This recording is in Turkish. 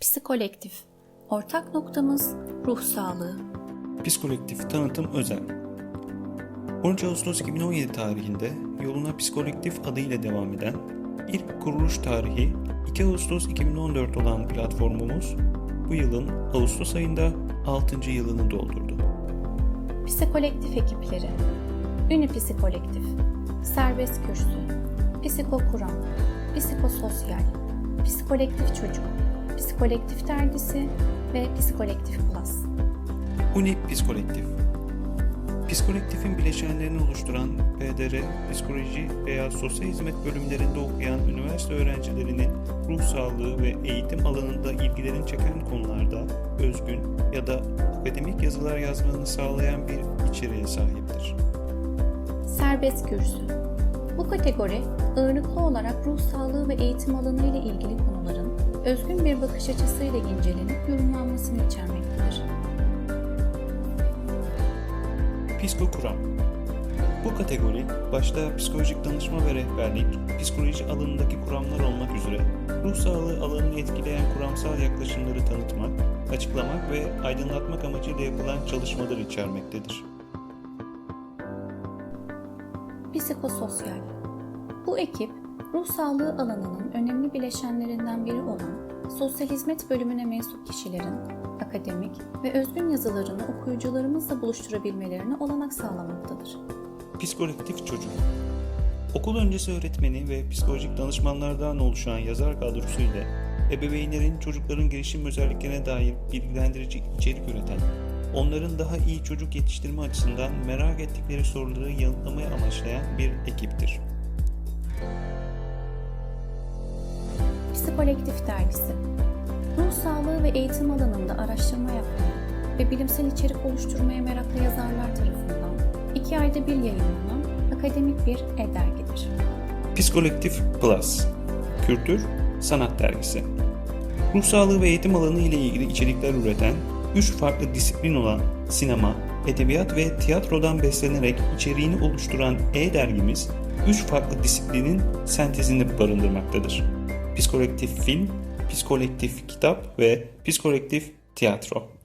Psikolektif. Ortak noktamız ruh sağlığı. Psikolektif Tanıtım Özel 13 Ağustos 2017 tarihinde yoluna Psikolektif adıyla devam eden, ilk kuruluş tarihi 2 Ağustos 2014 olan platformumuz bu yılın Ağustos ayında 6. yılını doldurdu. Psikolektif ekipleri. Ünipsikolektif. Serbest kürsü. Psikokuram. Psikososyal. Psikolektif çocuk. Psikolektif dergisi ve Psikolektif Plus. Uni Psikolektif Psikolektifin bileşenlerini oluşturan PDR, psikoloji veya sosyal hizmet bölümlerinde okuyan üniversite öğrencilerinin ruh sağlığı ve eğitim alanında ilgilerini çeken konularda özgün ya da akademik yazılar yazmalarını sağlayan bir içeriğe sahiptir. Serbest kürsü. Bu kategori ağırlıklı olarak ruh sağlığı ve eğitim alanı ile ilgili konuların özgün bir bakış açısıyla incelenip yorumlanmasını içermektedir. Psikokuram Bu kategori başta psikolojik danışma ve rehberlik, psikoloji alanındaki kuramlar olmak üzere ruh sağlığı alanını etkileyen kuramsal yaklaşımları tanıtmak, açıklamak ve aydınlatmak amacıyla yapılan çalışmaları içermektedir. Psikososyal. Bu ekip, ruh sağlığı alanının önemli bileşenlerinden biri olan sosyal hizmet bölümüne mensup kişilerin akademik ve özgün yazılarını okuyucularımızla buluşturabilmelerine olanak sağlamaktadır. Psikolektif çocuk Okul öncesi öğretmeni ve psikolojik danışmanlardan oluşan yazar kadrosu ile ebeveynlerin çocukların gelişim özelliklerine dair bilgilendirici içerik üreten, onların daha iyi çocuk yetiştirme açısından merak ettikleri soruları yanıtlamaya amaçlayan bir ekiptir. Psikolektif dergisi. Ruh sağlığı ve eğitim alanında araştırma yapmaya ve bilimsel içerik oluşturmaya meraklı yazarlar tarafından iki ayda bir yayınlanan akademik bir e-dergidir. Psikolektif Plus Kültür Sanat Dergisi Ruh sağlığı ve eğitim alanı ile ilgili içerikler üreten, üç farklı disiplin olan sinema, edebiyat ve tiyatrodan beslenerek içeriğini oluşturan e-dergimiz, üç farklı disiplinin sentezini barındırmaktadır. Psikolektif film, psikolektif kitap ve psikolektif tiyatro.